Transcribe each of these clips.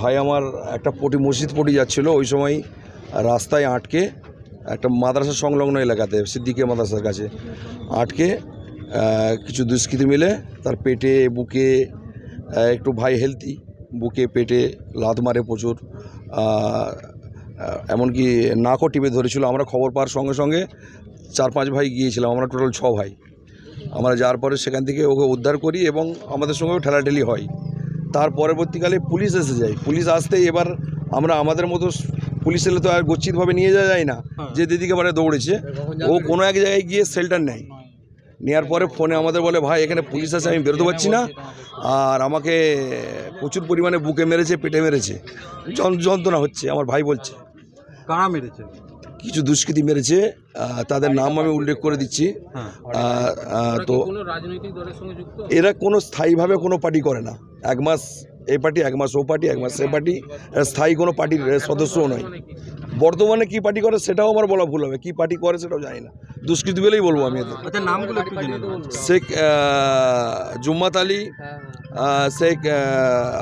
ভাই আমার একটা পটি, মসজিদ পটি যাচ্ছিল ওই সময় রাস্তায় আটকে, একটা মাদ্রাসা সংলগ্ন এলাকাতে সিদ্দিকে মাদ্রাসার কাছে আটকে কিছু দুষ্কৃতী মিলে তার পেটে, বুকে একটু ভাই হেলদি বুকে পেটে লাত মারে প্রচুর। এমনকি নাকও টিপে ধরেছিল। আমরা খবর পাওয়ার সঙ্গে সঙ্গে চার পাঁচ ভাই গিয়েছিলাম আমরা টোটাল ছ ভাই। আমরা যাওয়ার পরে সেখান থেকে ওকে উদ্ধার করি এবং আমাদের সঙ্গেও ঠেলাঠেলি হয়। তার পরবর্তীকালে পুলিশ এসে যায়। পুলিশ আসতেই এবার আমরা আমাদের মতো পুলিশ এলে তো আর গচ্ছিতভাবে নিয়ে যাওয়া যায় না। যে দিদিকে মানে দৌড়েছে ও কোনো এক জায়গায় গিয়ে সেল্টার নেয়। নেওয়ার পরে ফোনে আমাদের বলে ভাই এখানে পুলিশ আছে আমি বেরোতে পারছি না। আর আমাকে প্রচুর পরিমাণে বুকে মেরেছে পেটে মেরেছে। যন- যন্ত্রণা হচ্ছে আমার ভাই বলছে। কারা মেরেছে? কিছু দুষ্কৃতী মেরেছে তাদের নাম আমি উল্লেখ করে দিচ্ছি। হ্যাঁ। তো কোনো রাজনৈতিক দলের সঙ্গে যুক্ত? এরা কোনো স্থায়ীভাবে কোনো পার্টি করে না। এক মাস এই পার্টি এক মাস ও পার্টি এক মাস সে পার্টি। স্থায়ী কোনো পার্টির সদস্যও নয়। বর্তমানে কি পার্টি করে সেটাও আমার বলা ভুল হবে। কি পার্টি করে সেটাও জানি না। দুষ্কৃতি বলেই বলব আমি এদের। আচ্ছা শেখ জুম্মাত আলী শেখ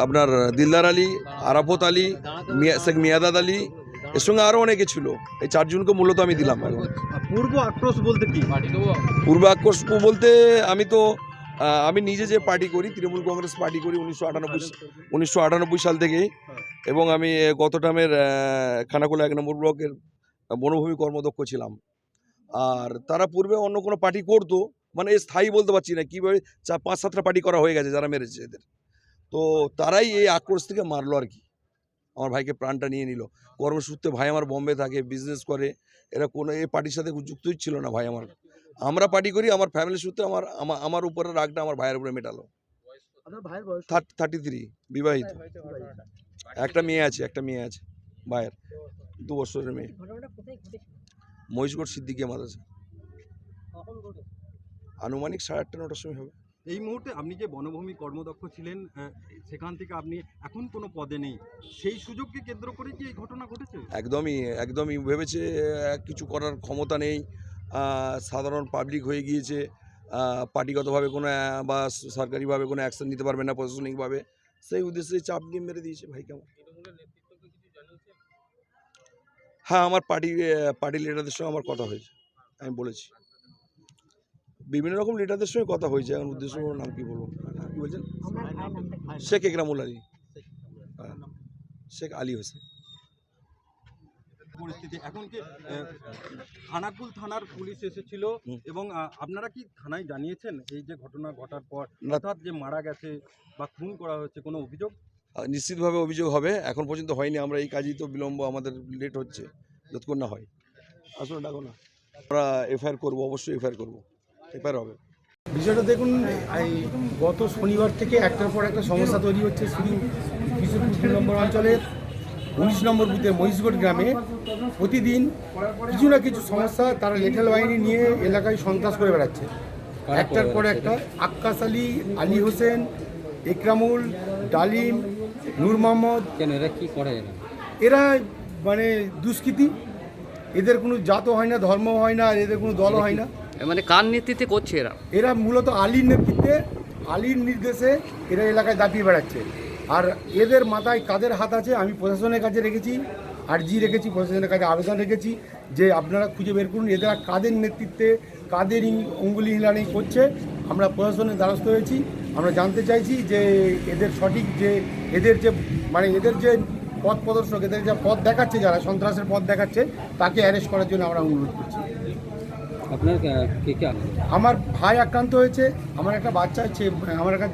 আপনার দিলদার আলী আরাফত আলী শেখ মিয়াদাদ আলী এর সঙ্গে আরও অনেকে ছিল। এই চারজনকে মূলত আমি দিলাম পূর্ব আক্রোশ বলতে কি? পূর্ব আক্রোশ বলতে আমি তো আমি নিজে যে পার্টি করি তৃণমূল কংগ্রেস পার্টি করি উনিশশো আটানব্বই উনিশশো আটানব্বই সাল থেকেই। এবং আমি গত টামের খানাকুলা এক নম্বর ব্লকের বনভূমি কর্মদক্ষ ছিলাম। আর তারা পূর্বে অন্য কোনো পার্টি করতো মানে স্থায়ী বলতে পারছি না কীভাবে চার পাঁচ সাতটা পার্টি করা হয়ে গেছে যারা মেরেছে এদের। তো তারাই এই আক্রোশ থেকে মারলো আর কি। আমার ভাইকে প্রাণটা নিয়ে নিল। কর্মসূত্রে ভাই আমার বম্বে থাকে বিজনেস করে। এরা কোনো এই পার্টির সাথে যুক্তই ছিল না ভাই আমার। আমরা পার্টি করি আমার ফ্যামিলি সূত্রে আমার আমার- উপরে রাগটা আমার ভাইয়ের উপরে মেটালো। থার্টি থ্রি বিবাহিত। একটা মেয়ে আছে একটা মেয়ে আছে ভাইয়ের। দু বছরের মেয়ে। মহিষগড় সিদ্দিকিয়া মাদ্রাসা। আনুমানিক সাড়ে আটটা নটার সময় হবে। এই মুহূর্তে আপনি যে বনভূমি কর্মদক্ষ ছিলেন সেখান থেকে আপনি এখন কোনো পদে নেই। সেই সুযোগকে কেন্দ্র করে কি এই ঘটনা ঘটেছে? একদমই একদমই ভেবেছে কিছু করার ক্ষমতা নেই। সাধারণ পাবলিক হয়ে গিয়েছে। পার্টিগতভাবে কোনো বা সরকারিভাবে কোনো অ্যাকশন নিতে পারবে না প্রশাসনিকভাবে। সেই উদ্দেশ্যে চাপ দিয়ে মেরে দিয়েছে ভাইকে আমার হ্যাঁ আমার পার্টি পার্টি লিডারদের সঙ্গে আমার কথা হয়েছে আমি বলেছি। বিভিন্ন রকম লিডারদের সঙ্গে কথা হয়েছে এখন উদ্দেশ্য নাম কি বলব? কি বলছেন? শেখ একরামুল আলী। হ্যাঁ, শেখ আলী হোসেন। পরিস্থিতি। এখন কি আহ, খানাকুল থানার পুলিশ এসেছিল এবং আপনারা কি থানায় জানিয়েছেন এই যে ঘটনা ঘটার পর। অর্থাৎ যে মারা গেছে বা খুন করা হয়েছে কোনো অভিযোগ? নিশ্চিতভাবে অভিযোগ হবে। এখন পর্যন্ত হয়নি। আমরা এই কাজই তো বিলম্ব আমাদের লেট হচ্ছে। যতক্ষণ না হয়। আসলে ডাকো না। আমরা এফআইআর করব অবশ্যই এফআইআর করব। এফআইআর হবে। বিষয়টা দেখুন এই গত শনিবার থেকে একটার পর একটা সমস্যা তৈরি হচ্ছে। শুধু দু নম্বর অঞ্চলের উনিশ নম্বর বুথের মহিষগড় গ্রামে প্রতিদিন কিছু না কিছু সমস্যা তারা লেটাল বাহিনী নিয়ে এলাকায় সন্ত্রাস করে বেড়াচ্ছে। একটার পর একটা আক্কাস আলী আলী হোসেন একরামুল ডালিম নূর মোহাম্মদ কেন এরা কি করে এরা? এরা মানে দুষ্কৃতি। এদের কোনো জাতও হয় না ধর্ম হয় না আর এদের কোনো দলও হয় না। মানে কার নেতৃত্বে করছে এরা? এরা মূলত আলীর নেতৃত্বে আলীর নির্দেশে এরা এলাকায় দাপিয়ে বেড়াচ্ছে। আর এদের মাথায় কাদের হাত আছে আমি প্রশাসনের কাছে রেখেছি আর্জি রেখেছি প্রশাসনের কাছে আবেদন রেখেছি যে আপনারা খুঁজে বের করুন এদের কাদের নেতৃত্বে কাদের ইং- অঙ্গুলি হিলানি করছে আমরা প্রশাসনের দ্বারস্থ হয়েছি। আমরা জানতে চাইছি যে এদের সঠিক যে এদের যে মানে এদের যে পথ প্রদর্শক এদের যে পথ দেখাচ্ছে যারা সন্ত্রাসের পথ দেখাচ্ছে তাকে অ্যারেস্ট করার জন্য আমরা অনুরোধ করছি। আপনার কে কে আমার ভাই আক্রান্ত হয়েছে আমার একটা বাচ্চা আমার একটা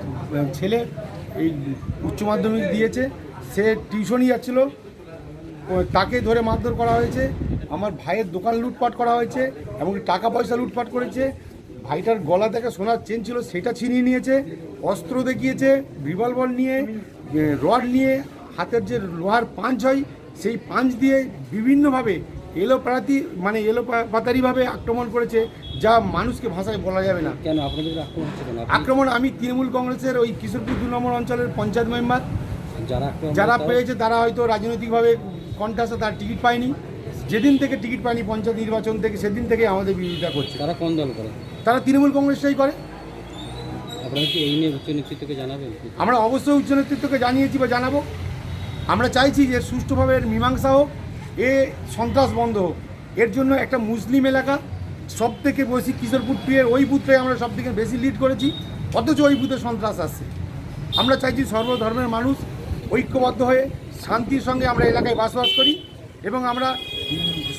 ছেলে এই উচ্চ মাধ্যমিক দিয়েছে, সে টিউশনই যাচ্ছিল। তাকে ধরে মারধর করা হয়েছে, আমার ভাইয়ের দোকান লুটপাট করা হয়েছে, এমনকি টাকা পয়সা লুটপাট করেছে। ভাইটার গলা থেকে সোনার চেন ছিল, সেটা ছিনিয়ে নিয়েছে, অস্ত্র দেখিয়েছে রিভলভার নিয়ে রড নিয়ে, হাতের যে লোহার পাঞ্চ হয়, সেই পাঞ্চ দিয়ে বিভিন্নভাবে এলো মানে এলো পাতারিভাবে আক্রমণ করেছে যা মানুষকে ভাষায় বলা যাবে না। কেন? আপনাদের আক্রমণ হচ্ছে কেন? আক্রমণ আমি তৃণমূল কংগ্রেসের ওই কিশোরপুর দু নম্বর অঞ্চলের পঞ্চায়েত মেম্বার। যারা যারা পেয়েছে তারা হয়তো রাজনৈতিকভাবে কন্টাসে তার টিকিট পায়নি। যেদিন থেকে টিকিট পায়নি পঞ্চায়েত নির্বাচন থেকে সেদিন থেকে আমাদের বিরোধিতা করছে। তারা কোন দল করে? তারা তৃণমূল কংগ্রেসটাই করে। আপনারা কি এই নিয়ে উচ্চ নেতৃত্বকে জানাবেন? আমরা অবশ্যই উচ্চ নেতৃত্বকে জানিয়েছি বা জানাব। আমরা চাইছি যে সুষ্ঠুভাবে মীমাংসা হোক এ সন্ত্রাস বন্ধ হোক। এর জন্য একটা মুসলিম এলাকা সব থেকে বেশি কিশোরপুর টুয়ের ওই বুথটাই আমরা সব থেকে বেশি লিড করেছি অথচ ওই বুথে সন্ত্রাস আসছে আমরা চাইছি সর্বধর্মের মানুষ ঐক্যবদ্ধ হয়ে শান্তির সঙ্গে আমরা এলাকায় বসবাস করি এবং আমরা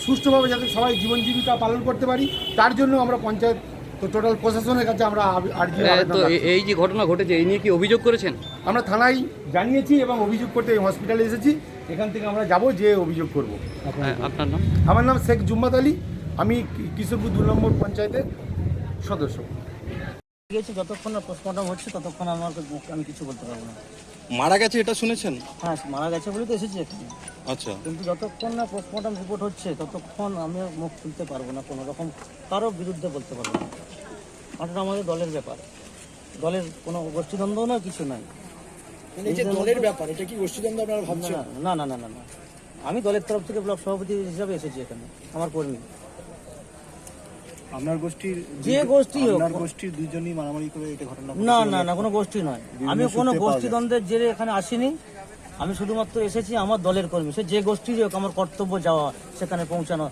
সুষ্ঠুভাবে যাতে সবাই জীবন জীবিকা পালন করতে পারি তার জন্য আমরা পঞ্চায়েত তো টোটাল প্রশাসনের কাছে আমরা আর্জি তো এই যে ঘটনা ঘটেছে এই নিয়ে কি অভিযোগ করেছেন? আমরা থানায় জানিয়েছি এবং অভিযোগ করতে এই হসপিটালে এসেছি। এখান থেকে আমরা যাব যে অভিযোগ করব। হ্যাঁ, আপনার নাম? আমার নাম শেখ জুম্মাত আলী। আমি কিশোরপুর দু নম্বর পঞ্চায়েতের সদস্য। গিয়েছে যতক্ষণ না পোস্টমর্টম হচ্ছে ততক্ষণ আমার আমি কিছু বলতে পারব না। মারা গেছে এটা শুনেছেন? হ্যাঁ মারা গেছে বলে তো এসেছি এখানে। আচ্ছা। কিন্তু যতক্ষণ না পোস্টমর্টম রিপোর্ট হচ্ছে ততক্ষণ আমি মুখ খুলতে পারব না কোনো রকম কারও বিরুদ্ধে বলতে পারব না। ওটা আমাদের দলের ব্যাপার। দলের কোনো গোষ্ঠীদ্বন্দ্ব না কিছু নাই দলের ব্যাপার এটা কি গোষ্ঠীদ্বন্দ্ব আপনারা ভাবছেন? না না না না না। আমি দলের তরফ থেকে ব্লক সভাপতি হিসাবে এসেছি এখানে আমার কর্মী। আপনার গোষ্ঠীর যে গোষ্ঠী হোক। আপনার গোষ্ঠীর দুজনই মারামারি করে এটা ঘটনা না না না কোনো গোষ্ঠী নয়। আমি কোনো গোষ্ঠীদ্বন্দ্বের জেরে এখানে আসিনি। আমি শুধুমাত্র এসেছি আমার দলের কর্মী। সে যে গোষ্ঠীর হোক আমার কর্তব্য যাওয়া সেখানে পৌঁছানো।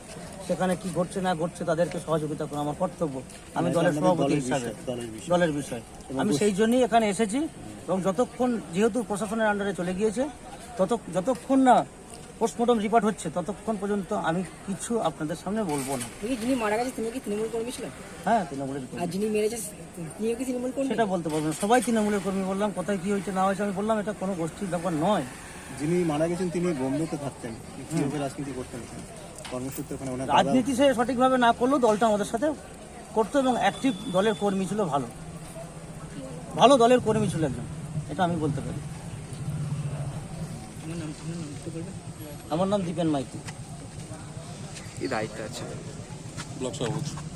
সেখানে কি ঘটছে না ঘটছে তাদেরকে সহযোগিতা করা আমার কর্তব্য। আমি দলের সভাপতি হিসাবে। দলের বিষয়। আমি সেই জন্যই এখানে এসেছি এবং যতক্ষণ যেহেতু প্রশাসনের আন্ডারে চলে গিয়েছে তত যতক্ষণ না পোস্টমর্টম রিপোর্ট হচ্ছে ততক্ষণ পর্যন্ত আমি কিছু আপনাদের সামনে বলব না। যিনি মারা গেছে তিনি কি তৃণমূল কর্মী ছিলেন? হ্যাঁ তৃণমূলের আর যিনি মেরেছে তিনিও কি তৃণমূল কর্মী? সেটা বলতে পারব না। সবাই তৃণমূলের কর্মী বললাম কোথায় কি হয়েছে না হয়েছে আমি বললাম এটা কোনো গোষ্ঠীর ব্যাপার নয়। যিনি মারা গেছেন তিনি বোম্বেতে থাকতেন রাজনীতি করতেন? কর্মসূত্রে ওখানে ওনার দাদা- রাজনীতি সে সঠিকভাবে না করলেও দলটা আমাদের সাথে করতো এবং অ্যাক্টিভ দলের কর্মী ছিল ভালো। ভালো দলের কর্মী ছিল একজন এটা আমি বলতে পারি। আমার নাম দীপেন মাইতি। কি দায়িত্ব আছে। ব্লক সভাপতি।